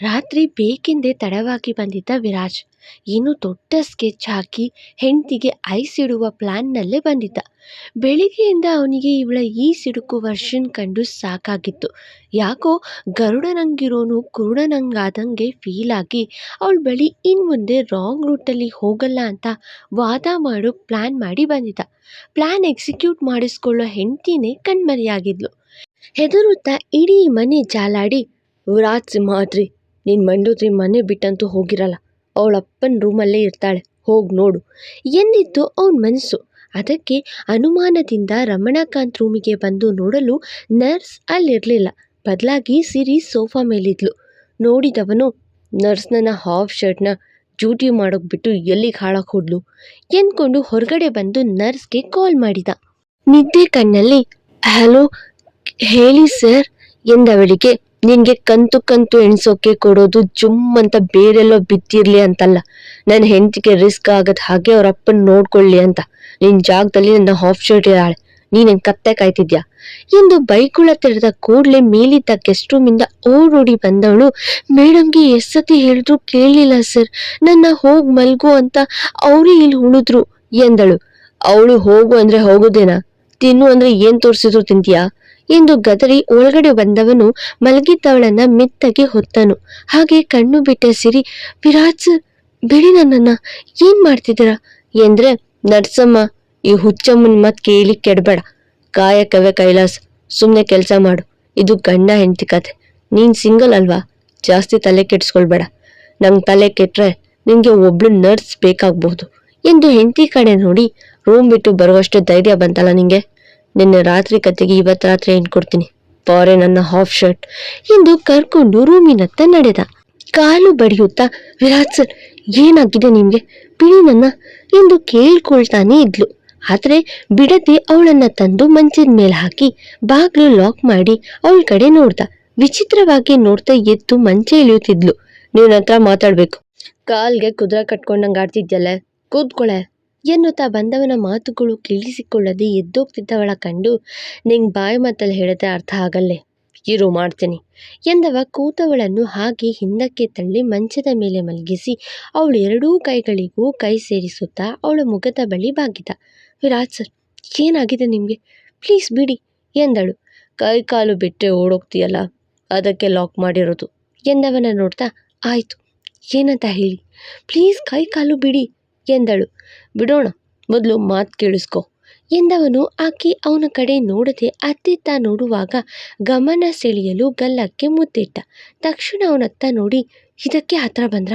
ರಾತ್ರಿ ಬೇಕೆಂದೇ ತಡವಾಗಿ ಬಂದಿದ್ದ ವಿರಾಜ್ ಏನು ದೊಡ್ಡ ಸ್ಕೆಚ್ ಹಾಕಿ ಹೆಂಡತಿಗೆ ಐಸ್ ಇಡುವ ಪ್ಲ್ಯಾನ್ನಲ್ಲೇ ಬಂದಿದ್ದ. ಬೆಳಿಗ್ಗೆಯಿಂದ ಅವನಿಗೆ ಇವಳ ಈ ಸಿಡುಕು ವರ್ಷನ್ ಕಂಡು ಸಾಕಾಗಿತ್ತು. ಯಾಕೋ ಗರುಡನಂಗಿರೋನು ಕುರುಡನಂಗಾದಂಗೆ ಫೀಲ್ ಆಗಿ ಅವಳ ಬಳಿ ಇನ್ನು ಮುಂದೆ ರಾಂಗ್ ರೂಟಲ್ಲಿ ಹೋಗಲ್ಲ ಅಂತ ವಾದ ಮಾಡೋ ಪ್ಲ್ಯಾನ್ ಮಾಡಿ ಬಂದಿದ್ದ. Plan execute ಮಾಡಿಸ್ಕೊಳ್ಳೋ ಹೆಂಡ್ತಿನೇ ಕಣ್ಮರೆಯಾಗಿದ್ಲು. ಹೆದರುತ್ತಾ ಇಡೀ ಮನೆ ಜಾಲಾಡಿ, ವಿರಾಜ್ ಸಿಂಹಾದ್ರಿ ನಿನ್ನ ಮಂಡೋದ್ರಿ ಮನೆ ಬಿಟ್ಟಂತೂ ಹೋಗಿರಲ್ಲ. ಅವಳ ಅಪ್ಪನ ರೂಮಲ್ಲೇ ಇರ್ತಾಳೆ. ಹೋಗಿ ನೋಡು. ಎಂದಿತ್ತು ಅವನ ಮನಸ್ಸು ಅದಕ್ಕೆ ಅನುಮಾನದಿಂದ ರಮಣಾಕಾಂತ್ ರೂಮಿಗೆ ಬಂದು ನೋಡಲು ನರ್ಸ್ ಅಲ್ಲಿರಲಿಲ್ಲ. ಬದಲಾಗಿ ಸಿರಿ ಸೋಫಾ ಮೇಲಿದ್ಲು. ನೋಡಿದವನು ನರ್ಸ್ನ ಹಾಫ್ ಶರ್ಟ್ನ ಡ್ಯೂಟಿ ಮಾಡೋಕೆ ಬಿಟ್ಟು ಎಲ್ಲಿಗೆ ಹಾಳಕ್ಕೆ ಹೋದ್ಲು? ಎಂದ್ಕೊಂಡು ಹೊರಗಡೆ ಬಂದು ನರ್ಸ್ಗೆ ಕಾಲ್ ಮಾಡಿದ. ನಿದ್ದೆ ಕಣ್ಣಲ್ಲಿ, ಹಲೋ, ಹೇಳಿ ಸರ್, ಎಂದವಳಿಗೆ ನಿನಗೆ ಕಂತು ಕಂತು ಎಣಿಸೋಕೆ ಕೊಡೋದು ಜುಮ್ ಅಂತ ಬೇರೆಲ್ಲೋ ಬಿದ್ದಿರ್ಲಿ ಅಂತಲ್ಲ. ನನ್ನ ಹೆಂಡತಿಗೆ ರಿಸ್ಕ್ ಆಗದ ಹಾಗೆ ಅವ್ರ ಅಪ್ಪನ ನೋಡ್ಕೊಳ್ಳಿ ಅಂತ. ನಿನ್ನ ಜಾಗದಲ್ಲಿ ನನ್ನ ಹಾಫ್ ಶರ್ಟ್ ಇದ್ದಾಳೆ ನೀನೇನು ಕತ್ತೆ ಕಾಯ್ತಿದ್ಯಾ? ಎಂದು ಬೈಕುಳ ತೆರೆದ ಕೂಡಲೇ ಮೇಲಿದ್ದ ಗೆಸ್ಟ್ ರೂಮಿಂದ ಓಡೋಡಿ ಬಂದವಳು, ಮೇಡಮ್ಗೆ ಎಷ್ಟು ಸತಿ ಹೇಳಿದ್ರು ಕೇಳಲಿಲ್ಲ ಸರ್ ನನ್ನ ಹೋಗಿ ಮಲ್ಗು ಅಂತ ಅವರೇ ಇಲ್ಲಿ ಉಳಿದ್ರು ಎಂದಳು. ಅವಳು ಹೋಗು ಅಂದ್ರೆ ಹೋಗೋದೇನಾ? ತಿನ್ನು ಅಂದ್ರೆ ಏನ್ ತೋರಿಸಿದ್ರು ತಿಂತೀಯಾ? ಎಂದು ಗದರಿ ಒಳಗಡೆ ಬಂದವನು ಮಲಗಿದ್ದವಳನ್ನ ಮೆತ್ತಗೆ ಹೊತ್ತನು. ಹಾಗೆ ಕಣ್ಣು ಬಿಟ್ಟ ಸಿರಿ, ವಿರಾಜ್, ಬಿಡಿ ನನ್ನನ್ನ, ಏನ್ ಮಾಡ್ತಿದ್ದೀರಾ? ಎಂದ್ರೆ ನರ್ಸಮ್ಮ ಈ ಹುಚ್ಚಮ್ಮನ್ ಮತ್ ಕೇಳಿ ಕೆಡಬೇಡ. ಕಾಯಕವೇ ಕೈಲಾಸ ಸುಮ್ಮನೆ ಕೆಲಸ ಮಾಡು. ಇದು ಗಂಡ ಹೆಂಡತಿ ಕತೆ. ನೀನ್ ಸಿಂಗಲ್ ಅಲ್ವಾ? ಜಾಸ್ತಿ ತಲೆ ಕೆಡ್ಸ್ಕೊಳ್ಬೇಡ. ನಂಗ್ ತಲೆ ಕೆಟ್ರೆ ನಿಂಗೆ ಒಬ್ಳು ನರ್ಸ್ ಬೇಕಾಗಬಹುದು ಎಂದು ಹೆಂಡತಿ ಕಡೆ ನೋಡಿ, ರೂಮ್ ಬಿಟ್ಟು ಬರುವಷ್ಟು ಧೈರ್ಯ ಬಂತಲ್ಲ ನಿಂಗೆ? ನಿನ್ನೆ ರಾತ್ರಿ ಕತೆಗೆ ಇವತ್ತು ರಾತ್ರಿ ಏನ್ ಕೊಡ್ತೀನಿ? ಪಾರೆ ನನ್ನ ಹಾಫ್ ಶರ್ಟ್ ಎಂದು ಕರ್ಕೊಂಡು ರೂಮಿನತ್ತ ನಡೆದ. ಕಾಲು ಬಡಿಯುತ್ತಾ ವಿರಾಜ್ ಸರ್, ಏನಾಗಿದೆ ನಿಮ್ಗೆ? ಬಿಡಿ ನನ್ನ ಎಂದು ಕೇಳ್ಕೊಳ್ತಾನೆ ಇದ್ಲು. ಆದ್ರೆ ಬಿಡದೆ ಅವಳನ್ನ ತಂದು ಮಂಚದ ಮೇಲೆ ಹಾಕಿ ಬಾಗ್ಲು ಲಾಕ್ ಮಾಡಿ ಅವಳ ಕಡೆ ನೋಡ್ದ. ವಿಚಿತ್ರವಾಗಿ ನೋಡ್ತಾ ಎದ್ದು ಮಂಚ ಇಳಿಯುತ್ತಿದ್ಲು ನೀವ್ ಹತ್ರ ಮಾತಾಡ್ಬೇಕು. ಕಾಲ್ಗೆ ಕುದುರೆ ಕಟ್ಕೊಂಡಂಗೆ ಆಡ್ತಿದ್ಯಲ್ಲ? ಕೂತ್ಕೊಳೆ. ಎನ್ನುತ್ತಾ ಬಂದವನ ಮಾತುಗಳು ಕೇಳಿಸಿಕೊಳ್ಳದೆ ಎದ್ದೋಗ್ತಿದ್ದವಳ ಕಂಡು ನಿಂಗೆ ಬಾಯಿ ಮಾತಲ್ಲಿ ಹೇಳಿದ್ರೆ ಅರ್ಥ ಆಗಲ್ಲೇ. ಇರು, ಮಾಡ್ತೀನಿ ಎಂದವ ಕೂತವಳನ್ನು ಹಾಗೆ ಹಿಂದಕ್ಕೆ ತಳ್ಳಿ ಮಂಚದ ಮೇಲೆ ಮಲಗಿಸಿ ಅವಳು ಎರಡೂ ಕೈಗಳಿಗೂ ಕೈ ಸೇರಿಸುತ್ತಾ ಅವಳ ಮುಖದ ಬಳಿ ಬಾಗಿದ. ವಿರಾಜ್ ಸರ್, ಏನಾಗಿದೆ ನಿಮಗೆ? ಪ್ಲೀಸ್ ಬಿಡಿ ಎಂದಳು. ಕೈ ಕಾಲು ಬಿಟ್ಟರೆ ಓಡೋಗ್ತೀಯಲ್ಲ, ಅದಕ್ಕೆ ಲಾಕ್ ಮಾಡಿರೋದು ಎಂದವನ ನೋಡ್ತಾ, ಆಯಿತು, ಏನಂತ ಹೇಳಿ. ಪ್ಲೀಸ್ ಕೈ ಕಾಲು ಬಿಡಿ ಎಂದಳು. ಬಿಡೋಣ, ಮೊದಲು ಮಾತು ಕೇಳಿಸ್ಕೊ. ಎಂದವನು ಆಕೆ ಅವನ ಕಡೆ ನೋಡದೆ ಅತ್ತಿತ್ತ ನೋಡುವಾಗ ಗಮನ ಸೆಳೆಯಲು ಗಲ್ಲಕ್ಕೆ ಮುದ್ದಿಟ್ಟ. ತಕ್ಷಣ ಅವನತ್ತ ನೋಡಿ, ಇದಕ್ಕೆ ಹತ್ರ ಬಂದ್ರ?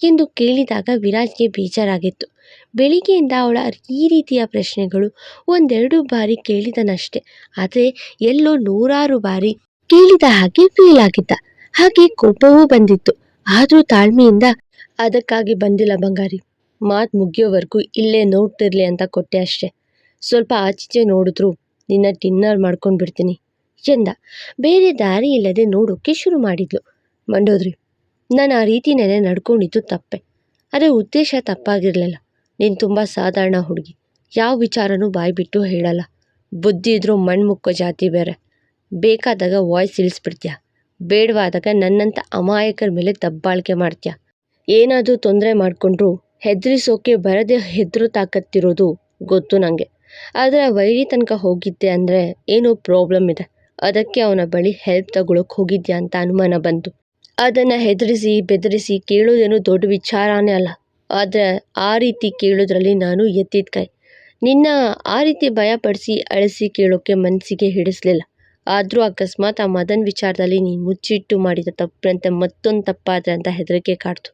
ಎಂದು ಕೇಳಿದಾಗ ವಿರಾಜ್ಗೆ ಬೇಜಾರಾಗಿತ್ತು. ಬೆಳಿಗ್ಗೆಯಿಂದ ಅವಳ ಈ ರೀತಿಯ ಪ್ರಶ್ನೆಗಳು ಒಂದೆರಡು ಬಾರಿ ಕೇಳಿದನಷ್ಟೆ. ಆದರೆ ಎಲ್ಲೋ ನೂರಾರು ಬಾರಿ ಕೇಳಿದ ಹಾಗೆ ಫೀಲ್ ಆಗಿದ್ದ. ಹಾಗೆ ಕೋಪವೂ ಬಂದಿತ್ತು. ಆದರೂ ತಾಳ್ಮೆಯಿಂದ, ಅದಕ್ಕಾಗಿ ಬಂದಿಲ್ಲ ಬಂಗಾರಿ. ಮಾತು ಮುಗಿಯೋವರೆಗೂ ಇಲ್ಲೇ ನೋಡ್ತಿರಲಿ ಅಂತ ಕೊಟ್ಟೆ ಅಷ್ಟೆ. ಸ್ವಲ್ಪ ಆಚೀಚೆ ನೋಡಿದ್ರು, ನಿನ್ನ ಡಿನ್ನರ್ ಮಾಡ್ಕೊಂಡು ಬಿಡ್ತೀನಿ ಎಂದ. ಬೇರೆ ದಾರಿ ಇಲ್ಲದೆ ನೋಡೋಕ್ಕೆ ಶುರು ಮಾಡಿದ್ಲು. ಮಂಡೋದ್ರಿ, ನಾನು ಆ ರೀತಿನೇ ನಡ್ಕೊಂಡಿದ್ದು ತಪ್ಪೆ. ಆದರೆ ಉದ್ದೇಶ ತಪ್ಪಾಗಿರಲಿಲ್ಲ. ನೀನು ತುಂಬ ಸಾಧಾರಣ ಹುಡುಗಿ. ಯಾವ ವಿಚಾರನೂ ಬಾಯ್ಬಿಟ್ಟು ಹೇಳಲ್ಲ. ಬುದ್ಧಿ ಇದ್ರೂ ಮಣ್ಮುಕ್ಕೋ ಜಾತಿ ಬೇರೆ. ಬೇಕಾದಾಗ ವಾಯ್ಸ್ ಇಳಿಸ್ಬಿಡ್ತೀಯ? ಬೇಡವಾದಾಗ ನನ್ನಂಥ ಅಮಾಯಕರ ಮೇಲೆ ದಬ್ಬಾಳಿಕೆ ಮಾಡ್ತೀಯ? ಏನಾದರೂ ತೊಂದರೆ ಮಾಡಿಕೊಂಡ್ರು ಹೆದರಿಸೋಕೆ ಬರದೆ ಹೆದ್ರು ತಾಕತ್ತಿರೋದು ಗೊತ್ತು ನನಗೆ ಆದರೆ ವೈರಿ ತನಕ ಹೋಗಿದ್ದೆ ಅಂದರೆ ಏನೋ ಪ್ರಾಬ್ಲಮ್ ಇದೆ. ಅದಕ್ಕೆ ಅವನ ಬಳಿ ಹೆಲ್ಪ್ ತಗೊಳಕ್ಕೆ ಹೋಗಿದ್ಯಾ ಅಂತ ಅನುಮಾನ ಬಂತು. ಅದನ್ನು ಹೆದರಿಸಿ, ಬೆದರಿಸಿ ಕೇಳೋದೇನು ದೊಡ್ಡ ವಿಚಾರನೇ ಅಲ್ಲ. ಆದರೆ ಆ ರೀತಿ ಕೇಳೋದ್ರಲ್ಲಿ ನಾನು ಎತ್ತಿದ ಕೈ. ನಿನ್ನ ಆ ರೀತಿ ಭಯಪಡಿಸಿ ಅಳಿಸಿ ಕೇಳೋಕ್ಕೆ ಮನಸ್ಸಿಗೆ ಹಿಡಿಸ್ಲಿಲ್ಲ. ಆದರೂ ಅಕಸ್ಮಾತ್ ಆ ಮದನ್ ವಿಚಾರದಲ್ಲಿ ನೀನು ಮುಚ್ಚಿಟ್ಟು ಮಾಡಿದ ತಪ್ಪಂತೆ ಮತ್ತೊಂದು ತಪ್ಪಾದ್ರೆ ಅಂತ ಹೆದರಿಕೆ ಕಾಡ್ತು.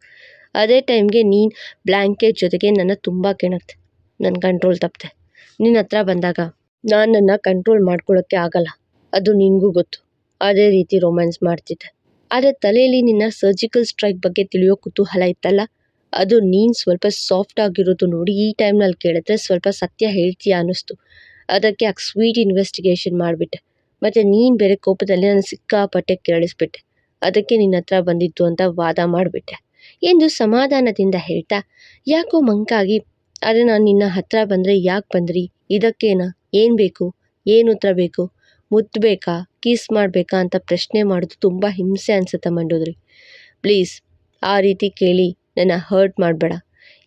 ಅದೇ ಟೈಮ್ಗೆ ನೀನು ಬ್ಲ್ಯಾಂಕೆಟ್ ಜೊತೆಗೆ ನನ್ನ ತುಂಬ ಕೆಣಕ್ತೆ. ನನ್ನ ಕಂಟ್ರೋಲ್ ತಪ್ಪದೆ ನಿನ್ನ ಹತ್ರ ಬಂದಾಗ ನಾನು ನನ್ನ ಕಂಟ್ರೋಲ್ ಮಾಡ್ಕೊಳ್ಳೋಕ್ಕೆ ಆಗಲ್ಲ. ಅದು ನಿನಗೂ ಗೊತ್ತು. ಅದೇ ರೀತಿ ರೊಮ್ಯಾನ್ಸ್ ಮಾಡ್ತಿದ್ದೆ. ಆದರೆ ತಲೆಯಲ್ಲಿ ನಿನ್ನ ಸರ್ಜಿಕಲ್ ಸ್ಟ್ರೈಕ್ ಬಗ್ಗೆ ತಿಳಿಯೋ ಕುತೂಹಲ ಇತ್ತಲ್ಲ? ಅದು ನೀನು ಸ್ವಲ್ಪ ಸಾಫ್ಟ್ ಆಗಿರೋದು ನೋಡಿ ಈ ಟೈಮ್ನಲ್ಲಿ ಕೇಳಿದ್ರೆ ಸ್ವಲ್ಪ ಸತ್ಯ ಹೇಳ್ತೀಯ ಅನ್ನಿಸ್ತು. ಅದಕ್ಕೆ ಆ ಸ್ವೀಟ್ ಇನ್ವೆಸ್ಟಿಗೇಷನ್ ಮಾಡಿಬಿಟ್ಟೆ. ಮತ್ತು ನೀನು ಬೇರೆ ಕೋಪದಲ್ಲಿ ನಾನು ಸಿಕ್ಕಾಪಟ್ಟೆ ಕೇಳಿಸ್ಬಿಟ್ಟೆ ಅದಕ್ಕೆ ನಿನ್ನ ಹತ್ರ ಬಂದಿತ್ತು ಅಂತ ವಾದ ಮಾಡಿಬಿಟ್ಟೆ. ಎಂದು ಸಮಾಧಾನದಿಂದ ಹೇಳ್ತಾ, ಯಾಕೋ ಮಂಕಾಗಿ? ಅರೆ ನಾನು ನಿನ್ನ ಹತ್ರ ಬಂದರೆ ಯಾಕೆ ಬಂದ್ರಿ? ಇದಕ್ಕೇನಾ? ಏನು ಬೇಕು? ಏನು ಉತ್ತರ ಬೇಕು? ಮುತ್ತಬೇಕಾ ಬೇಕಾ ಕಿಸ್ ಮಾಡಬೇಕಾ? ಅಂತ ಪ್ರಶ್ನೆ ಮಾಡೋದು ತುಂಬ ಹಿಂಸೆ ಅನಿಸುತ್ತೆ ಮಂಡೋದ್ರಿ. ಪ್ಲೀಸ್, ಆ ರೀತಿ ಕೇಳಿ ನನ್ನ ಹರ್ಟ್ ಮಾಡಬೇಡ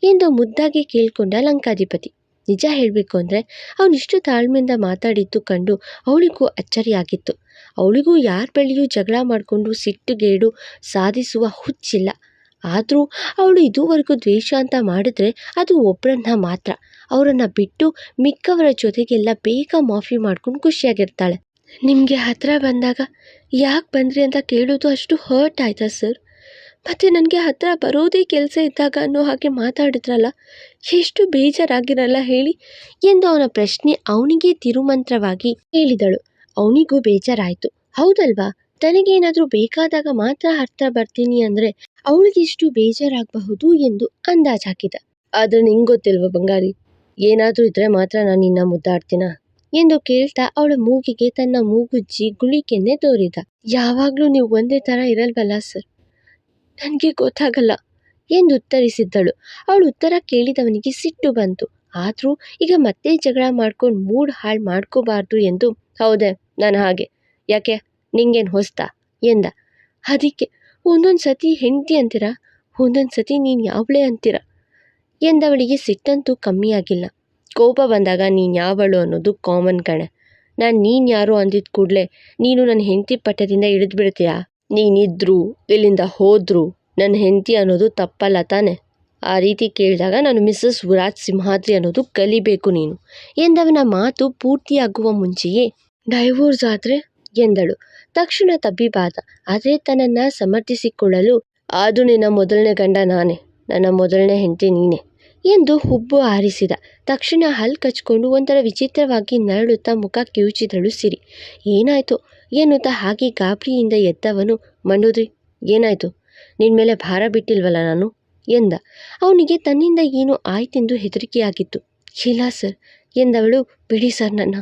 ಎಂದು ಮುದ್ದಾಗಿ ಕೇಳಿಕೊಂಡ ಲಂಕಾಧಿಪತಿ. ನಿಜ ಹೇಳಬೇಕು ಅಂದರೆ ಅವನಿಷ್ಟು ತಾಳ್ಮೆಯಿಂದ ಮಾತಾಡಿದ್ದು ಕಂಡು ಅವಳಿಗೂ ಅಚ್ಚರಿಯಾಗಿತ್ತು ಅವಳಿಗೂ ಯಾರ ಬಳಿಯೂ ಜಗಳ ಮಾಡಿಕೊಂಡು ಸಿಟ್ಟುಗೇಡು ಸಾಧಿಸುವ ಹುಚ್ಚಿಲ್ಲ. ಆದರೂ ಅವಳು ಇದುವರೆಗೂ ದ್ವೇಷ ಅಂತ ಮಾಡಿದ್ರೆ ಅದು ಒಬ್ಬರನ್ನ ಮಾತ್ರ. ಅವರನ್ನು ಬಿಟ್ಟು ಮಿಕ್ಕವರ ಜೊತೆಗೆಲ್ಲ ಬೇಗ ಮಾಫಿ ಮಾಡ್ಕೊಂಡು ಖುಷಿಯಾಗಿರ್ತಾಳೆ. ನಿಮಗೆ ಹತ್ತಿರ ಬಂದಾಗ ಯಾಕೆ ಬಂದ್ರಿ ಅಂತ ಕೇಳೋದು ಅಷ್ಟು ಹರ್ಟ್ ಆಯಿತಾ ಸರ್ ಮತ್ತು ನನಗೆ ಹತ್ತಿರ ಬರೋದೇ ಕೆಲಸ ಇದ್ದಾಗ ಅನ್ನೋ ಹಾಗೆ ಮಾತಾಡಿದ್ರಲ್ಲ? ಎಷ್ಟು ಬೇಜಾರಾಗಿರಲ್ಲ ಹೇಳಿ ಎಂದು ಅವನ ಪ್ರಶ್ನೆ ಅವನಿಗೆ ತಿರುಮಂತ್ರವಾಗಿ ಹೇಳಿದಳು. ಅವನಿಗೂ ಬೇಜಾರಾಯಿತು. ಹೌದಲ್ವಾ? ತನಗೇನಾದರೂ ಬೇಕಾದಾಗ ಮಾತ್ರ ಅರ್ಥ ಬರ್ತೀನಿ ಅಂದರೆ ಅವಳಿಗಿಷ್ಟು ಬೇಜಾರಾಗಬಹುದು ಎಂದು ಅಂದಾಜು ಹಾಕಿದ. ಆದರೆ ನಿಂಗೆ ಗೊತ್ತಿಲ್ವ ಬಂಗಾರಿ? ಏನಾದರೂ ಇದ್ರೆ ಮಾತ್ರ ನಾನು ನಿನ್ನ ಮುದ್ದಾಡ್ತೀನ ಎಂದು ಕೇಳ್ತಾ ಅವಳ ಮೂಗಿಗೆ ತನ್ನ ಮೂಗುಜ್ಜಿ ಗುಳಿಕೆನ್ನೆ ತೋರಿದ. ಯಾವಾಗಲೂ ನೀವು ಒಂದೇ ಥರ ಇರಲ್ವಲ್ಲ ಸರ್? ನನಗೆ ಗೊತ್ತಾಗಲ್ಲ ಎಂದು ಉತ್ತರಿಸಿದ್ದಳು. ಅವಳು ಉತ್ತರ ಕೇಳಿದವನಿಗೆ ಸಿಟ್ಟು ಬಂತು. ಆದರೂ ಈಗ ಮತ್ತೆ ಜಗಳ ಮಾಡ್ಕೊಂಡು ಮೂಡ್ ಹಾಳು ಮಾಡ್ಕೋಬಾರ್ದು ಎಂದು ಹೌದೇ, ನಾನು ಹಾಗೆ. ಯಾಕೆ? ನಿಂಗೇನು ಹೊಸ್ತಾ? ಎಂದ. ಅದಕ್ಕೆ, ಒಂದೊಂದು ಸತಿ ಹೆಂಡತಿ ಅಂತೀರ? ಒಂದೊಂದು ಸತಿ ನೀನು ಯಾವಳೇ ಅಂತೀರ? ಎಂದವಳಿಗೆ ಸಿಟ್ಟಂತೂ ಕಮ್ಮಿಯಾಗಿಲ್ಲ ಕೋಪ ಬಂದಾಗ, ನೀನು ಯಾವಳು ಅನ್ನೋದು ಕಾಮನ್ ಕಣೆ. ನಾನು ನೀನು ಯಾರು ಅಂದಿದ್ದ ಕೂಡಲೇ ನೀನು ನನ್ನ ಹೆಂಡತಿ ಪಟ್ಟದಿಂದ ಬಿಡ್ತೀಯಾ ನೀನಿದ್ರು, ಇಲ್ಲಿಂದ ಹೋದ್ರು ನನ್ನ ಹೆಂಡತಿ ಅನ್ನೋದು ತಪ್ಪಲ್ಲ ತಾನೆ? ಆ ರೀತಿ ಕೇಳಿದಾಗ, ನಾನು ಮಿಸ್ಸಸ್ ವಿರಾಜ್ ಸಿಂಹಾದ್ರಿ ಅನ್ನೋದು ಕಲಿಬೇಕು ನೀನು. ಎಂದವನ ಮಾತು ಪೂರ್ತಿಯಾಗುವ ಮುಂಚೆಯೇ, ಡೈವೋರ್ಸ್ ಆದರೆ? ಎಂದಳು. ತಕ್ಷಣ ತಬ್ಬಿಬಾದ. ಆದರೆ ತನ್ನನ್ನು ಸಮರ್ಥಿಸಿಕೊಳ್ಳಲು ಅದು ನಿನ್ನ ಮೊದಲನೇ ಗಂಡ ನಾನೇ. ನನ್ನ ಮೊದಲನೇ ಹೆಂಡತಿ ನೀನೇ ಎಂದು ಹುಬ್ಬು ಆರಿಸಿದ ತಕ್ಷಣ ಹಲ್ ಕಚ್ಕೊಂಡು ಒಂಥರ ವಿಚಿತ್ರವಾಗಿ ನರಳುತ್ತಾ ಮುಖ ಕಿವುಚಿದಳು ಸಿರಿ. ಏನಾಯ್ತು? ಎನ್ನುತ್ತಾ ಹಾಗೆ ಗಾಬರಿಯಿಂದ ಎದ್ದವನು ಮಂಡೋದ್ರಿ ಏನಾಯ್ತು? ನಿನ್ನ ಮೇಲೆ ಭಾರ ಬಿಟ್ಟಿಲ್ವಲ್ಲ ನಾನು? ಎಂದ. ಅವನಿಗೆ ತನ್ನಿಂದ ಏನೂ ಆಯ್ತೆಂದು ಹೆದರಿಕೆಯಾಗಿತ್ತು. ಇಲ್ಲ ಸರ್ ಎಂದವಳು, ಬಿಡಿ ಸರ್ ನನ್ನ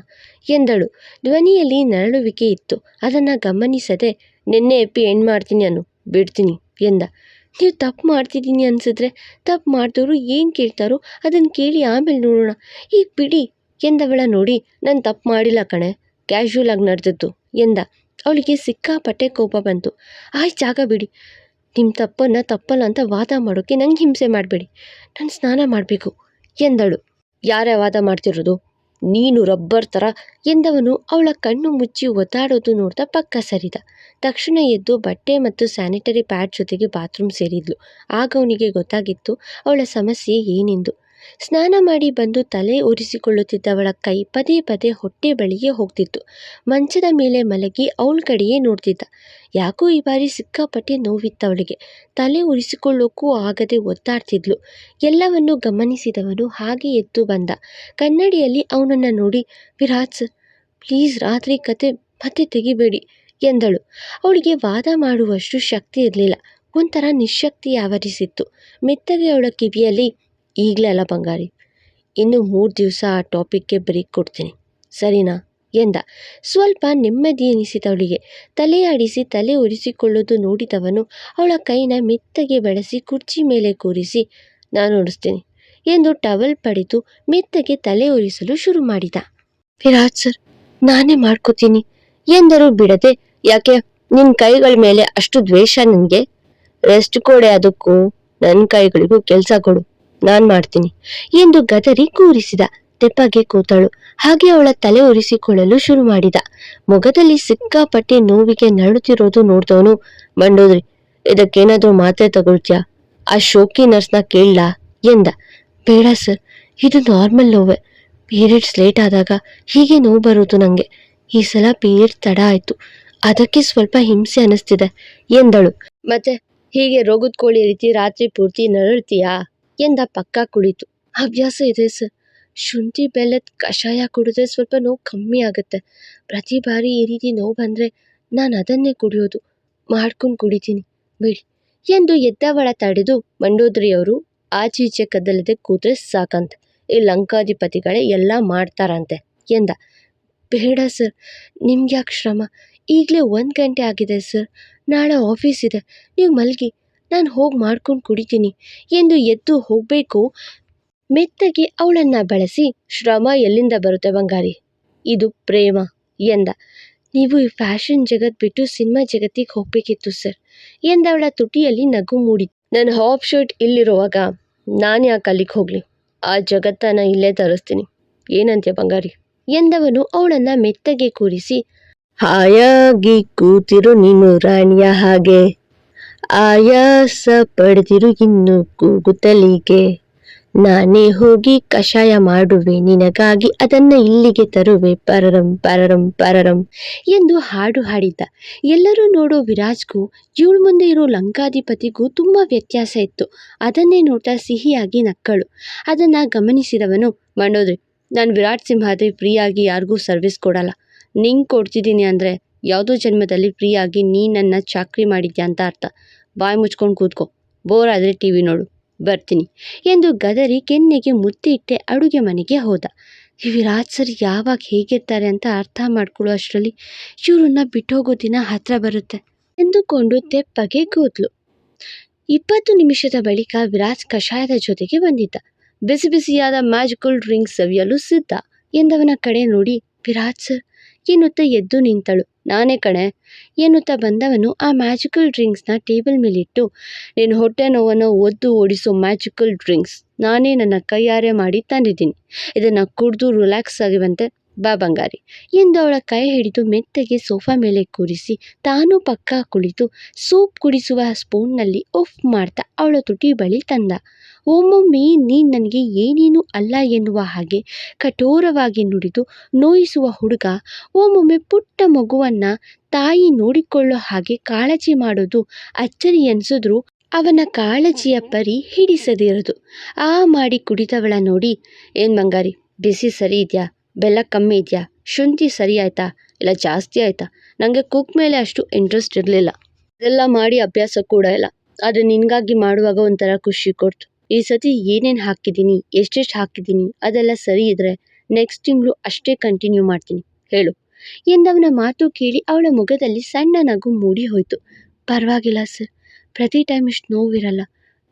ಎಂದಳು. ಧ್ವನಿಯಲ್ಲಿ ನರಳುವಿಕೆ ಇತ್ತು. ಅದನ್ನು ಗಮನಿಸದೆ, ನಿನ್ನೆ ಎಪ್ಪಿ ಹೆಣ್ಣು ಮಾಡ್ತೀನಿ ಅನ್ನು? ಬಿಡ್ತೀನಿ, ಎಂದ. ನೀವು ತಪ್ಪು ಮಾಡ್ತಿದ್ದೀನಿ ಅನಿಸಿದ್ರೆ, ತಪ್ಪು ಮಾಡಿದವರು ಏನು ಕೇಳ್ತಾರೋ ಅದನ್ನು ಕೇಳಿ ಆಮೇಲೆ ನೋಡೋಣ. ಈಗ ಬಿಡಿ, ಎಂದವಳ ನೋಡಿ, ನಾನು ತಪ್ಪು ಮಾಡಿಲ್ಲ ಕಣೆ ಕ್ಯಾಶುವಲ್ ಆಗಿ ನಡೆದದ್ದು, ಎಂದ. ಅವಳಿಗೆ ಸಿಕ್ಕಾಪಟ್ಟೆ ಕೋಪ ಬಂತು. ಆಯ್ ಜಾಗ ಬಿಡಿ. ನಿಮ್ಮ ತಪ್ಪನ್ನು ತಪ್ಪಲ್ಲ ಅಂತ ವಾದ ಮಾಡೋಕ್ಕೆ ನಂಗೆ ಹಿಂಸೆ ಮಾಡಬೇಡಿ. ನಾನು ಸ್ನಾನ ಮಾಡಬೇಕು, ಎಂದಳು. ಯಾರೇ ವಾದ ಮಾಡ್ತಿರೋದು, ನೀನು ರಬ್ಬರ್ ಥರ ಎಂದವನು ಅವಳ ಕಣ್ಣು ಮುಚ್ಚಿ ಒದ್ದಾಡೋದು ನೋಡ್ತಾ ಪಕ್ಕ ಸರಿದ. ತಕ್ಷಣ ಎದ್ದು ಬಟ್ಟೆ ಮತ್ತು ಸ್ಯಾನಿಟರಿ ಪ್ಯಾಡ್ ಜೊತೆಗೆ ಬಾತ್ರೂಮ್ ಸೇರಿದ್ಲು. ಆಗ ಅವನಿಗೆ ಗೊತ್ತಾಗಿತ್ತು, ಅವಳ ಸಮಸ್ಯೆ ಏನೆಂದು. ಸ್ನಾನ ಮಾಡಿ ಬಂದು ತಲೆ ಒರೆಸಿಕೊಳ್ಳುತ್ತಿದ್ದವಳ ಕೈ ಪದೇ ಪದೇ ಹೊಟ್ಟೆ ಬಳಿಗೆ ಹೋಗ್ತಿತ್ತು. ಮಂಚದ ಮೇಲೆ ಮಲಗಿ ಅವಳ ಕಡೆಯೇ ನೋಡ್ತಿದ್ದ. ಯಾಕೋ ಈ ಬಾರಿ ಸಿಕ್ಕಾಪಟ್ಟೆ ನೋವಿತ್ತವಳಿಗೆ. ತಲೆ ಉರಿಸಿಕೊಳ್ಳೋಕ್ಕೂ ಆಗದೆ ಒದ್ದಾಡ್ತಿದ್ಲು. ಎಲ್ಲವನ್ನು ಗಮನಿಸಿದವನು ಹಾಗೆ ಎದ್ದು ಬಂದ. ಕನ್ನಡಿಯಲ್ಲಿ ಅವನನ್ನು ನೋಡಿ, ವಿರಾಜ್ ಪ್ಲೀಸ್ ರಾತ್ರಿ ಕತೆ ಮತ್ತೆ ತೆಗಿಬೇಡಿ ಎಂದಳು. ಅವಳಿಗೆ ವಾದ ಮಾಡುವಷ್ಟು ಶಕ್ತಿ ಇರಲಿಲ್ಲ. ಒಂಥರ ನಿಶಕ್ತಿ ಆವರಿಸಿತ್ತು. ಮೆತ್ತಗೆ ಅವಳ ಕಿವಿಯಲ್ಲಿ ಈಗಲೇ ಅಲ್ಲ ಬಂಗಾರಿ. ಇನ್ನು ಮೂರು ದಿವಸ ಆ ಟಾಪಿಕ್ಗೆ ಬ್ರೇಕ್ ಕೊಡ್ತೀನಿ. ಸರಿನಾ? ಎಂದ. ಸ್ವಲ್ಪ ನೆಮ್ಮದಿ ಎನಿಸಿದವಳಿಗೆ. ತಲೆ ಆಡಿಸಿ, ತಲೆ ಉರಿಸಿಕೊಳ್ಳೋದು ನೋಡಿದವನು ಅವಳ ಕೈನ ಮೆತ್ತಗೆ ಬಳಸಿ, ಕುರ್ಚಿ ಮೇಲೆ ಕೂರಿಸಿ, ನಾನು ಉಡಿಸ್ತೀನಿ ಎಂದು ಟವಲ್ ಪಡೆದು ಮೆತ್ತಗೆ ತಲೆ ಉರಿಸಲು ಶುರು ಮಾಡಿದ. ವಿರಾಜ್ ಸರ್, ನಾನೇ ಮಾಡ್ಕೋತೀನಿ ಎಂದರೂ ಬಿಡದೆ. ಯಾಕೆ? ನಿನ್ನ ಕೈಗಳ ಮೇಲೆ ಅಷ್ಟು ದ್ವೇಷ ನನಗೆ? ರೆಸ್ಟ್ ಕೊಡೆ ಅದಕ್ಕೂ. ನನ್ನ ಕೈಗಳಿಗೂ ಕೆಲಸ ಕೊಡು. ನಾನು ಮಾಡ್ತೀನಿ. ಎಂದು ಗದರಿ ಕೂರಿಸಿದ. ತೆಪ್ಪಗೆ ಕೂತಳು. ಹಾಗೆ ಅವಳ ತಲೆ ಒರೆಸಿಕೊಳ್ಳಲು ಶುರು ಮಾಡಿದ. ಮುಖದಲ್ಲಿ ಸಿಕ್ಕಾಪಟ್ಟೆ ನೋವಿಗೆ ನರಳುತ್ತಿರೋದು ನೋಡ್ದವನು ಮಂಡೋದ್ರಿ, ಇದಕ್ಕೇನಾದ್ರೂ ಮಾತ್ರೆ ತಗೊಳ್ತೀಯಾ? ಆ ಶೋಕಿ ನರ್ಸ್ನ ಕೇಳಲಾ? ಎಂದ. ಬೇಡ ಸರ್, ಇದು ನಾರ್ಮಲ್ ನೋವೆ. ಪೀರಿಯಡ್ಸ್ ಲೇಟ್ ಆದಾಗ ಹೀಗೆ ನೋವು ಬರೋದು ನನಗೆ ಈ ಸಲ ಪೀರಿಯಡ್ ತಡ ಆಯಿತು. ಅದಕ್ಕೆ ಸ್ವಲ್ಪ ಹಿಂಸೆ ಅನಿಸ್ತಿದೆ, ಎಂದಳು. ಮತ್ತೆ ಹೀಗೆ ರೋಗದ ಕೋಳಿ ರೀತಿ ರಾತ್ರಿ ಪೂರ್ತಿ ನರಳ್ತೀಯಾ? ಎಂದ ಪಕ್ಕ ಕುಳಿತು. ಅಭ್ಯಾಸ ಇದೆ ಸರ್. ಶುಂಠಿ ಬೆಲ್ಲದ ಕಷಾಯ ಕುಡಿದ್ರೆ ಸ್ವಲ್ಪ ನೋವು ಕಮ್ಮಿ ಆಗುತ್ತೆ. ಪ್ರತಿ ಬಾರಿ ಈ ರೀತಿ ನೋವು ಬಂದರೆ ನಾನು ಅದನ್ನೇ ಕುಡಿಯೋದು. ಮಾಡ್ಕೊಂಡು ಕುಡಿತೀನಿ. ಬಿಡಿ. ಎಂದು ಎದ್ದವಳ ತಡೆದು ಮಂಡೋದ್ರಿಯವರು ಆಚೀಚೆ ಕದಲದೆ ಕೂತ್ರೆ ಸಾಕಂತೆ. ಈ ಲಂಕಾಧಿಪತಿಗಳೇ ಎಲ್ಲ ಮಾಡ್ತಾರಂತೆ ಎಂದ. ಬೇಡ ಸರ್. ನಿಮ್ಗೆ ಯಾಕೆ ಶ್ರಮ. ಈಗಲೇ ಒಂದು ಗಂಟೆ ಆಗಿದೆ ಸರ್. ನಾಳೆ ಆಫೀಸ್ ಇದೆ. ನೀವು ಮಲಗಿ. ನಾನು ಹೋಗಿ ಮಾಡ್ಕೊಂಡು ಕುಡಿತೀನಿ. ಎಂದು ಎದ್ದು ಹೋಗಬೇಕು, ಮೆತ್ತಗೆ ಅವಳನ್ನು ಬಳಸಿ ಶ್ರಮ ಎಲ್ಲಿಂದ ಬರುತ್ತೆ ಬಂಗಾರಿ? ಇದು ಪ್ರೇಮ ಎಂದ. ನೀವು ಈ ಫ್ಯಾಷನ್ ಜಗತ್ ಬಿಟ್ಟು ಸಿನಿಮಾ ಜಗತ್ತಿಗೆ ಹೋಗಬೇಕಿತ್ತು ಸರ್ ಎಂದವಳ ತುಟಿಯಲ್ಲಿ ನಗು ಮೂಡಿ ನನ್ನ ಹಾಫ್ ಶರ್ಟ್ ಇಲ್ಲಿರುವಾಗ ನಾನು ಯಾಕೆ ಅಲ್ಲಿಗೆ ಹೋಗಲಿ? ಆ ಜಗತ್ತನ್ನು ಇಲ್ಲೇ ತರಿಸ್ತೀನಿ. ಏನಂತೆ ಬಂಗಾರಿ? ಎಂದವನು ಅವಳನ್ನು ಮೆತ್ತಗೆ ಕೂರಿಸಿ, ಹಾಯಾಗಿ ಕೂತಿರು ನೀನು ರಾಣಿಯ ಹಾಗೆ. ಆಯಾಸ ಪಡೆದಿರು ಇನ್ನು ಕೂಗುತ್ತಲಿಗೆ. ನಾನೇ ಹೋಗಿ ಕಷಾಯ ಮಾಡುವೆ, ನಿನಗಾಗಿ ಅದನ್ನ ಇಲ್ಲಿಗೆ ತರುವೆ. ಪರರಂ ಪರರಂ ಪರರಂ ಎಂದು ಹಾಡು ಹಾಡಿದ್ದ ಎಲ್ಲರೂ ನೋಡೋ ವಿರಾಜ್ಗೂ, ಇವಳ ಮುಂದೆ ಇರೋ ಲಂಕಾಧಿಪತಿಗೂ ತುಂಬ ವ್ಯತ್ಯಾಸ ಇತ್ತು. ಅದನ್ನೇ ನೋಡ್ತಾ ಸಿಹಿಯಾಗಿ ನಕ್ಕಳು. ಅದನ್ನು ಗಮನಿಸಿದವನು, ಮಾಡೋದ್ರಿ, ನಾನು ವಿರಾಟ್ ಸಿಂಹಾದ್ರಿ ಫ್ರೀಯಾಗಿ ಯಾರಿಗೂ ಸರ್ವಿಸ್ ಕೊಡಲ್ಲ. ನಿಂಗೆ ಕೊಡ್ತಿದ್ದೀನಿ ಅಂದರೆ, ಯಾವುದೋ ಜನ್ಮದಲ್ಲಿ ಫ್ರೀಯಾಗಿ ನೀ ನನ್ನ ಚಾಕ್ರಿ ಮಾಡಿದ್ಯಾ ಅಂತ ಅರ್ಥ. ಬಾಯಿ ಮುಚ್ಕೊಂಡು ಕೂತ್ಕೋ. ಬೋರ್ ಆದರೆ ಟಿ ವಿ ನೋಡು. ಬರ್ತೀನಿ. ಎಂದು ಗದರಿ ಕೆನ್ನೆಗೆ ಮುತ್ತಿಟ್ಟೆ ಅಡುಗೆ ಮನೆಗೆ ಹೋದ. ಈ ವಿರಾಟ್ ಸರ್ ಯಾವಾಗ ಹೇಗಿರ್ತಾರೆ ಅಂತ ಅರ್ಥ ಮಾಡ್ಕೊಳ್ಳೋ ಅಷ್ಟರಲ್ಲಿ ಇವ್ರನ್ನ ಬಿಟ್ಟೋಗೋ ದಿನ ಹತ್ರ ಬರುತ್ತೆ ಎಂದುಕೊಂಡು ತೆಪ್ಪಗೆ ಕೂತ್ಲು. ಇಪ್ಪತ್ತು ನಿಮಿಷದ ಬಳಿಕ ವಿರಾಜ್ ಕಷಾಯದ ಜೊತೆಗೆ ಬಂದಿದ್ದ. ಬಿಸಿ ಬಿಸಿಯಾದ ಮ್ಯಾಜಿಕಲ್ ಡ್ರಿಂಕ್ ಸವಿಯಲು ಸಿದ್ಧ ಎಂದವನ ಕಡೆ ನೋಡಿ, ವಿರಾಜ್ ಸರ್, ಎನ್ನುತ್ತಾ ಎದ್ದು ನಿಂತಳು. ನಾನೇ ಕಣೆ, ಎನ್ನುತ್ತಾ ಬಂದವನು ಆ ಮ್ಯಾಜಿಕಲ್ ಡ್ರಿಂಕ್ಸ್ನ ಟೇಬಲ್ ಮೇಲಿಟ್ಟು ನಿನ್ನ ಹೊಟ್ಟೆ ನೋವನ್ನು ಒದ್ದು ಓಡಿಸೋ ಮ್ಯಾಜಿಕಲ್ ಡ್ರಿಂಕ್ಸ್ ನಾನೇ ನನ್ನ ಕೈಯಾರೆ ಮಾಡಿ ತಂದಿದ್ದೀನಿ. ಇದನ್ನು ಕುಡಿದು ರಿಲ್ಯಾಕ್ಸ್ ಆಗಿವಂತೆ ಬಾ ಬಂಗಾರಿ ಎಂದು ಅವಳ ಕೈ ಹಿಡಿದು ಮೆತ್ತಗೆ ಸೋಫಾ ಮೇಲೆ ಕೂರಿಸಿ ತಾನು ಪಕ್ಕ ಕುಳಿತು ಸೂಪ್ ಕುಡಿಸುವ ಸ್ಪೂನ್ನಲ್ಲಿ ಉಫ್ ಮಾಡ್ತಾ ಅವಳ ತುಟಿ ಬಳಿ ತಂದ. ಒಮ್ಮೊಮ್ಮೆ ನೀನು ನನಗೆ ಏನೇನೂ ಅಲ್ಲ ಎನ್ನುವ ಹಾಗೆ ಕಠೋರವಾಗಿ ನುಡಿದು ನೋಯಿಸುವ ಹುಡುಗ, ಒಮ್ಮೊಮ್ಮೆ ಪುಟ್ಟ ಮಗುವನ್ನು ತಾಯಿ ನೋಡಿಕೊಳ್ಳೋ ಹಾಗೆ ಕಾಳಜಿ ಮಾಡೋದು ಅಚ್ಚರಿ ಅನಿಸಿದ್ರು ಅವನ ಕಾಳಜಿಯ ಪರಿ ಹಿಡಿಸದಿರದು. ಆ ಮಾಡಿ ಕುಡಿದವಳ ನೋಡಿ, ಏನು ಬಂಗಾರಿ, ಬಿಸಿ ಸರಿ ಇದೆಯಾ? ಬೆಲ್ಲ ಕಮ್ಮಿ ಇದೆಯಾ? ಶುಂಠಿ ಸರಿ ಆಯಿತಾ? ಇಲ್ಲ, ಜಾಸ್ತಿ ಆಯಿತಾ? ನನಗೆ ಕುಕ್ ಮೇಲೆ ಅಷ್ಟು ಇಂಟ್ರೆಸ್ಟ್ ಇರಲಿಲ್ಲ. ಇದೆಲ್ಲ ಮಾಡಿ ಅಭ್ಯಾಸ ಕೂಡ ಇಲ್ಲ. ಆದರೆ ನಿನಗಾಗಿ ಮಾಡುವಾಗ ಒಂಥರ ಖುಷಿ ಕೊಡ್ತು. ಈ ಸತಿ ಏನೇನು ಹಾಕಿದ್ದೀನಿ, ಎಷ್ಟೆಷ್ಟು ಹಾಕಿದ್ದೀನಿ, ಅದೆಲ್ಲ ಸರಿ ಇದ್ದರೆ ನೆಕ್ಸ್ಟ್ ತಿಂಗಳು ಅಷ್ಟೇ ಕಂಟಿನ್ಯೂ ಮಾಡ್ತೀನಿ. ಹೇಳು. ಎಂದವನ ಮಾತು ಕೇಳಿ ಅವಳ ಮುಖದಲ್ಲಿ ಸಣ್ಣ ನಗು ಮೂಡಿ ಹೋಯಿತು. ಪರವಾಗಿಲ್ಲ ಸರ್ ಪ್ರತಿ ಟೈಮ್ ಇಷ್ಟು ನೋವಿರಲ್ಲ.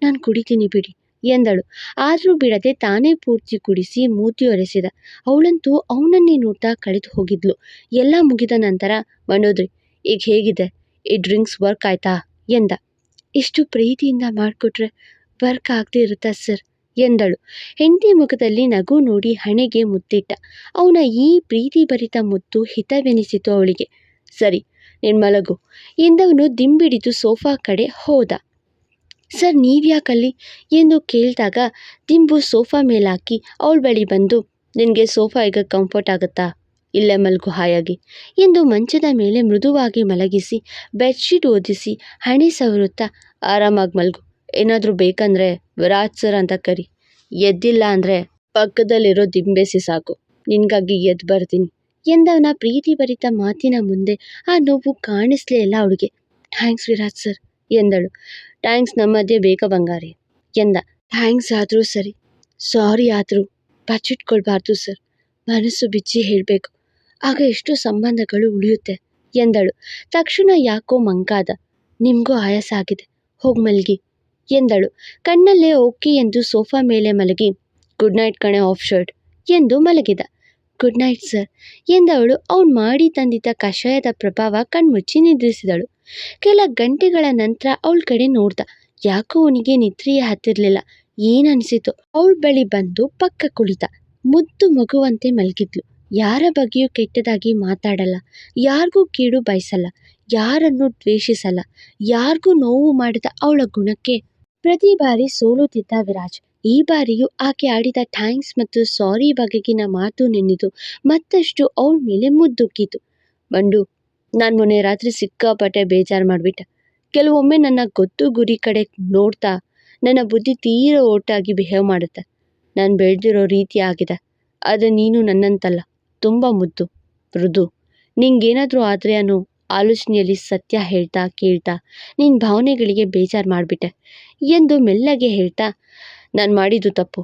ನಾನು ಕುಡಿತೀನಿ ಬಿಡಿ. ಎಂದಳು. ಆದರೂ ಬಿಡದೆ ತಾನೇ ಪೂರ್ತಿ ಕುಡಿಸಿ ಮೂತಿ ಒರೆಸಿದ. ಅವಳಂತೂ ಅವನನ್ನೇ ನೋಡ್ತಾ ಕಳೆದು ಹೋಗಿದ್ಲು. ಎಲ್ಲ ಮುಗಿದ ನಂತರ ಮನೋದ್ರಿ ಈಗ ಹೇಗಿದೆ? ಈ ಡ್ರಿಂಕ್ಸ್ ವರ್ಕ್ ಆಯ್ತಾ? ಎಂದ. ಇಷ್ಟು ಪ್ರೀತಿಯಿಂದ ಮಾಡಿಕೊಟ್ರೆ ವರ್ಕ್ ಆಗದೆ ಇರುತ್ತಾ ಸರ್? ಎಂದಳು. ಹೆಂಡತಿ ಮುಖದಲ್ಲಿ ನಗು ನೋಡಿ ಹಣೆಗೆ ಮುತ್ತಿಟ್ಟ. ಅವನ ಈ ಪ್ರೀತಿ ಭರಿತ ಮುತ್ತು ಹಿತವೆನಿಸಿತು ಅವಳಿಗೆ. ಸರಿ ನಿನ್ನ ಮಲಗು. ಎಂದವನು ದಿಂಬಿಡಿದು ಸೋಫಾ ಕಡೆ ಹೋದ. ಸರ್ ನೀವ್ಯಾಕಲ್ಲಿ ಎಂದು ಕೇಳಿದಾಗ ದಿಂಬು ಸೋಫಾ ಮೇಲಾಕಿ ಅವಳ ಬಳಿ ಬಂದು, ನಿನಗೆ ಸೋಫಾ ಈಗ ಕಂಫರ್ಟ್ ಆಗುತ್ತಾ? ಇಲ್ಲೇ ಮಲಗು ಹಾಯಾಗಿ ಎಂದು ಮಂಚದ ಮೇಲೆ ಮೃದುವಾಗಿ ಮಲಗಿಸಿ, ಬೆಡ್ಶೀಟ್ ಓದಿಸಿ, ಹಣೆ ಸವರುತ್ತಾ ಆರಾಮಾಗಿ ಮಲಗು. ಏನಾದರೂ ಬೇಕಂದರೆ ವಿರಾಜ್ ಸರ್ ಅಂತ ಕರಿ. ಎದ್ದಿಲ್ಲ ಅಂದರೆ ಪಕ್ಕದಲ್ಲಿರೋ ದಿಂಬೆಸಿ ಸಾಕು. ನಿನಗಾಗಿ ಎದ್ದು ಬರ್ತೀನಿ ಎಂದವನ ಪ್ರೀತಿಭರಿತ ಮಾತಿನ ಮುಂದೆ ಆ ನೋವು ಕಾಣಿಸ್ಲೇ ಇಲ್ಲ ಅವಳಿಗೆ. Thanks Viraj sir. ಎಂದಳು. ಥ್ಯಾಂಕ್ಸ್ ನಮ್ಮದೇ ಬೇಕ ಬಂಗಾರಿ ಎಂದ. ಥ್ಯಾಂಕ್ಸ್ ಆದರೂ ಸರಿ. ಸಾರಿ ಆದರೂ. ಬಚ್ಚಿಟ್ಕೊಳ್ಬಾರ್ದು ಸರ್. ಮನಸ್ಸು ಬಿಚ್ಚಿ ಹೇಳಬೇಕು. ಆಗ ಎಷ್ಟು ಸಂಬಂಧಗಳು ಉಳಿಯುತ್ತೆ ಎಂದಳು. ತಕ್ಷಣ ಯಾಕೋ ಮಂಕಾದ. ನಿಮಗೂ ಆಯಾಸ ಆಗಿದೆ. ಹೋಗಿ ಮಲಗಿ ಎಂದಳು. ಕಣ್ಣಲ್ಲೇ ಓಕೆ ಎಂದು ಸೋಫಾ ಮೇಲೆ ಮಲಗಿ, ಗುಡ್ ನೈಟ್ ಕಣೆ, ಆಫ್ ಶರ್ಟ್ ಎಂದು ಮಲಗಿದ. ಗುಡ್ ನೈಟ್ ಸರ್ ಎಂದವಳು. ಅವನು ಮಾಡಿ ತಂದಿದ್ದ ಕಷಾಯದ ಪ್ರಭಾವ ಕಣ್ಮುಚ್ಚಿ ನಿದ್ರಿಸಿದಳು. ಕೆಲ ಗಂಟೆಗಳ ನಂತರ ಅವಳ ಕಡೆ ನೋಡ್ದ. ಯಾಕೋ ಅವನಿಗೆ ನಿದ್ರೆಯೇ ಹತ್ತಿರಲಿಲ್ಲ. ಏನನಿಸಿತು ಅವಳ ಬಳಿ ಬಂದು ಪಕ್ಕ ಕುಳಿತ. ಮುದ್ದು ಮಗುವಂತೆ ಮಲಗಿದ್ಲು. ಯಾರ ಬಗ್ಗೆಯೂ ಕೆಟ್ಟದಾಗಿ ಮಾತಾಡಲ್ಲ. ಯಾರಿಗೂ ಕೀಡು ಬಯಸಲ್ಲ. ಯಾರನ್ನು ದ್ವೇಷಿಸಲ್ಲ. ಯಾರಿಗೂ ನೋವು ಮಾಡಿದ ಅವಳ ಗುಣಕ್ಕೆ ಪ್ರತಿ ಬಾರಿ ಸೋಲುತ್ತಿದ್ದ ವಿರಾಜ್. ಈ ಬಾರಿಯೂ ಆಕೆ ಆಡಿದ ಥ್ಯಾಂಕ್ಸ್ ಮತ್ತು ಸಾರಿ ಬಗೆಗಿನ ಮಾತು ನೆನೆದು ಮತ್ತಷ್ಟು ಅವಳ ಮೇಲೆ ಮುದ್ದುಕ್ಕಿತು ಬಂಡು ನಾನು ಮೊನ್ನೆ ರಾತ್ರಿ ಸಿಕ್ಕಾಪಟ್ಟೆ ಬೇಜಾರು ಮಾಡಿಬಿಟ್ಟೆ. ಕೆಲವೊಮ್ಮೆ ನನ್ನ ಗೊತ್ತು ಗುರಿ ಕಡೆ ನೋಡ್ತಾ ನನ್ನ ಬುದ್ಧಿ ತೀರ ಒಟ್ಟಾಗಿ ಬಿಹೇವ್ ಮಾಡುತ್ತೆ. ನಾನು ಬೆಳೆದಿರೋ ರೀತಿ ಆಗಿದೆ. ಆದರೆ ನೀನು ನನ್ನಂತಲ್ಲ. ತುಂಬ ಮುದ್ದು, ಮೃದು. ನಿಂಗೇನಾದರೂ ಆದರೆ ಅನ್ನೋ ಆಲೋಚನೆಯಲ್ಲಿ ಸತ್ಯ ಹೇಳ್ತಾ ಕೇಳ್ತಾ ನಿನ್ನ ಭಾವನೆಗಳಿಗೆ ಬೇಜಾರು ಮಾಡಿಬಿಟ್ಟೆ. ಎಂದು ಮೆಲ್ಲಗೆ ಹೇಳ್ತಾ, ನಾನು ಮಾಡಿದ್ದು ತಪ್ಪು.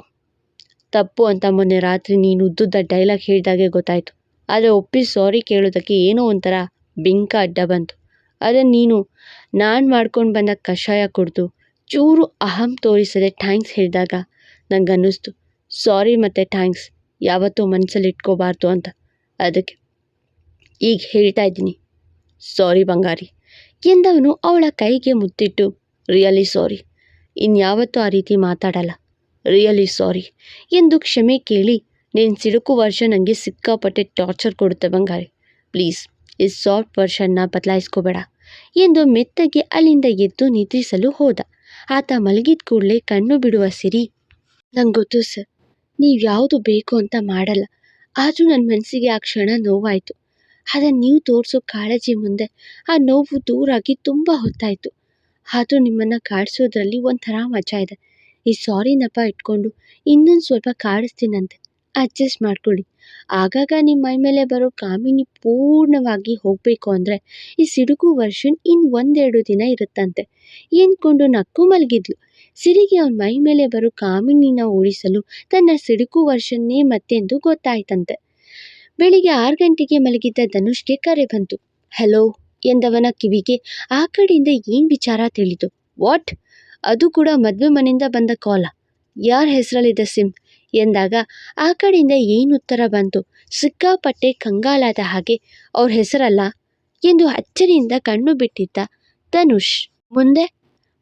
ತಪ್ಪು ಅಂತ ಮೊನ್ನೆ ರಾತ್ರಿ ನೀನು ಉದ್ದುದ್ದ ಡೈಲಾಗ್ ಹೇಳಿದಾಗೆ ಗೊತ್ತಾಯಿತು. ಆದರೆ ಒಪ್ಪಿ ಸಾರಿ ಕೇಳೋದಕ್ಕೆ ಏನೋ ಒಂಥರ ಬಿಂಕ ಅಡ್ಡ ಬಂತು. ಆದರೆ ನೀನು, ನಾನು ಮಾಡ್ಕೊಂಡು ಬಂದ ಕಷಾಯ ಕುಡಿದು ಚೂರು ಅಹಂ ತೋರಿಸದೆ ಥ್ಯಾಂಕ್ಸ್ ಹೇಳಿದಾಗ ನಂಗೆ ಅನ್ನಿಸ್ತು ಸಾರಿ ಮತ್ತು ಥ್ಯಾಂಕ್ಸ್, ಯಾವತ್ತೂ ಮನಸ್ಸಲ್ಲಿ ಇಟ್ಕೋಬಾರ್ದು ಅಂತ. ಅದಕ್ಕೆ ಈಗ ಹೇಳ್ತಾ ಇದ್ದೀನಿ. ಸಾರಿ ಬಂಗಾರಿ. ಎಂದವನು ಅವಳ ಕೈಗೆ ಮುತ್ತಿಟ್ಟು, ರಿಯಲಿ ಸಾರಿ. ಇನ್ಯಾವತ್ತೂ ಆ ರೀತಿ ಮಾತಾಡಲ್ಲ. Really sorry. ಎಂದು ಕ್ಷಮೆ ಕೇಳಿ, ನೀನು ಸಿಡುಕು ವರ್ಷ ನನಗೆ ಸಿಕ್ಕಾಪಟ್ಟೆ ಟಾರ್ಚರ್ ಕೊಡುತ್ತೆ ಬಂಗಾರಿ. ಪ್ಲೀಸ್. ಈ ಸಾಫ್ಟ್ ವರ್ಷನ್ನ ಬದಲಾಯಿಸ್ಕೋಬೇಡ ಎಂದು ಮೆತ್ತಗೆ ಅಲ್ಲಿಂದ ಎದ್ದು ನಿದ್ರಿಸಲು ಹೋದ. ಆತ ಮಲಗಿದ ಕೂಡಲೇ ಕಣ್ಣು ಬಿಡುವ ಸಿರಿ ನಂಗೆ ಗೊತ್ತು ಸರ್, ನೀವು ಯಾವುದು ಬೇಕು ಅಂತ ಮಾಡಲ್ಲ. ಆದರೂ ನನ್ನ ಮನಸ್ಸಿಗೆ ಆ ಕ್ಷಣ ನೋವಾಯಿತು. ಆದರೆ ನೀವು ತೋರಿಸೋ ಕಾಳಜಿ ಮುಂದೆ ಆ ನೋವು ದೂರಾಗಿ ತುಂಬ ಹೊತ್ತಾಯಿತು. ಆದರೂ ನಿಮ್ಮನ್ನು ಕಾಡಿಸೋದ್ರಲ್ಲಿ ಒಂಥರ ಮಜಾ ಇದೆ. ಈ ಸಾರಿನಪ್ಪ ನೆಪ ಇಟ್ಕೊಂಡು ಇನ್ನೊಂದು ಸ್ವಲ್ಪ ಕಾಡಿಸ್ತೀನಂತೆ. ಅಡ್ಜಸ್ಟ್ ಮಾಡ್ಕೊಳ್ಳಿ. ಆಗಾಗ ನಿಮ್ಮ ಮೈ ಮೇಲೆ ಬರೋ ಕಾಮಿನಿ ಪೂರ್ಣವಾಗಿ ಹೋಗಬೇಕು ಅಂದರೆ ಈ ಸಿಡುಕು ವರ್ಷನ್ ಇನ್ನು ಒಂದೆರಡು ದಿನ ಇರುತ್ತಂತೆ. ಎಂದ್ಕೊಂಡು ನಕ್ಕು ಮಲಗಿದ್ಲು. ಸಿರಿಗೆ ಅವನ ಮೈ ಮೇಲೆ ಬರೋ ಕಾಮಿನಿನ ಓಡಿಸಲು ತನ್ನ ಸಿಡುಕು ವರ್ಷನ್ನೇ ಮತ್ತೆಂದು ಗೊತ್ತಾಯ್ತಂತೆ. ಬೆಳಿಗ್ಗೆ ಆರು ಗಂಟೆಗೆ ಮಲಗಿದ್ದ ಧನುಷ್ಗೆ ಕರೆ ಬಂತು. ಹಲೋ, ಎಂದವನ ಕಿವಿಗೆ ಆ ಕಡೆಯಿಂದ ಏನು ವಿಚಾರ ತಿಳಿದು. ವಾಟ್? ಅದು ಕೂಡ ಮದುವೆ ಮನೆಯಿಂದ ಬಂದ ಕಾಲ ಯಾರ ಹೆಸರಲ್ಲಿದೆ ಸಿಮ್? ಎಂದಾಗ ಆ ಕಡೆಯಿಂದ ಏನು ಉತ್ತರ ಬಂತು? ಸಿಕ್ಕಾಪಟ್ಟೆ ಕಂಗಾಲಾದ ಹಾಗೆ ಅವ್ರ ಹೆಸರಲ್ಲ ಎಂದು ಅಚ್ಚರಿಯಿಂದ ಕಣ್ಣು ಬಿಟ್ಟಿದ್ದ ಧನುಷ್. ಮುಂದೆ?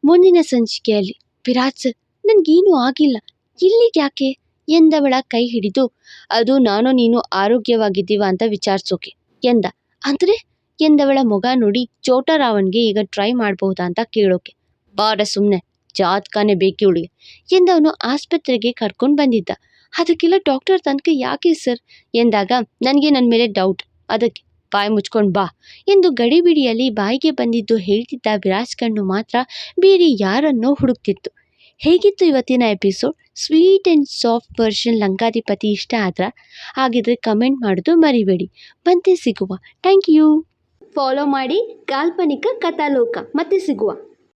ಮುಂದಿನ ಸಂಚಿಕೆಯಲ್ಲಿ. ವಿರಾಟ್ ಸರ್ ನನಗೇನೂ ಆಗಿಲ್ಲ. ಇಲ್ಲಿ ಯಾಕೆ? ಎಂದವಳ ಕೈ ಹಿಡಿದು, ಅದು ನಾನು ನೀನು ಆರೋಗ್ಯವಾಗಿದ್ದೀವ ಅಂತ ವಿಚಾರಿಸೋಕೆ ಎಂದ. ಅಂದರೆ? ಎಂದವಳ ಮೊಗ ನೋಡಿ ಚೋಟರಾವನ್ಗೆ ಈಗ ಟ್ರೈ ಮಾಡಬಹುದಾ ಅಂತ ಕೇಳೋಕೆ. ಬಾಡ ಸುಮ್ಮನೆ ಜಾತಕನೇ ಬೇಕಿ ಇವಳಿಗೆ ಎಂದವನು ಆಸ್ಪತ್ರೆಗೆ ಕರ್ಕೊಂಡು ಬಂದಿದ್ದ. ಅದಕ್ಕೆಲ್ಲ ಡಾಕ್ಟರ್ ತನಕ ಯಾಕೆ ಸರ್ ಎಂದಾಗ, ನನಗೆ ನನ್ನ ಮೇಲೆ ಡೌಟ್ ಅದಕ್ಕೆ ಬಾಯಿ ಮುಚ್ಕೊಂಡು ಬಾ ಎಂದು ಗಡಿಬಿಡಿಯಲ್ಲಿ ಬಾಯಿಗೆ ಬಂದಿದ್ದು ಹೇಳ್ತಿದ್ದ ವಿರಾಜ್ ಕಣ್ಣು ಮಾತ್ರ ಬೇರೆ ಯಾರನ್ನೋ ಹುಡುಕ್ತಿತ್ತು. ಹೇಗಿತ್ತು ಇವತ್ತಿನ episode sweet and soft version Lankadhipati ಇಷ್ಟ ಆದ್ರೆ? ಹಾಗಿದ್ರೆ ಕಮೆಂಟ್ ಮಾಡೋದು ಮರಿಬೇಡಿ. ಬಂತೆ ಸಿಗುವ. ಥ್ಯಾಂಕ್ ಯು ಫಾಲೋ ಮಾಡಿ ಕಾಲ್ಪನಿಕ ಕಥಾಲೋಕ. ಮತ್ತೆ ಸಿಗುವ.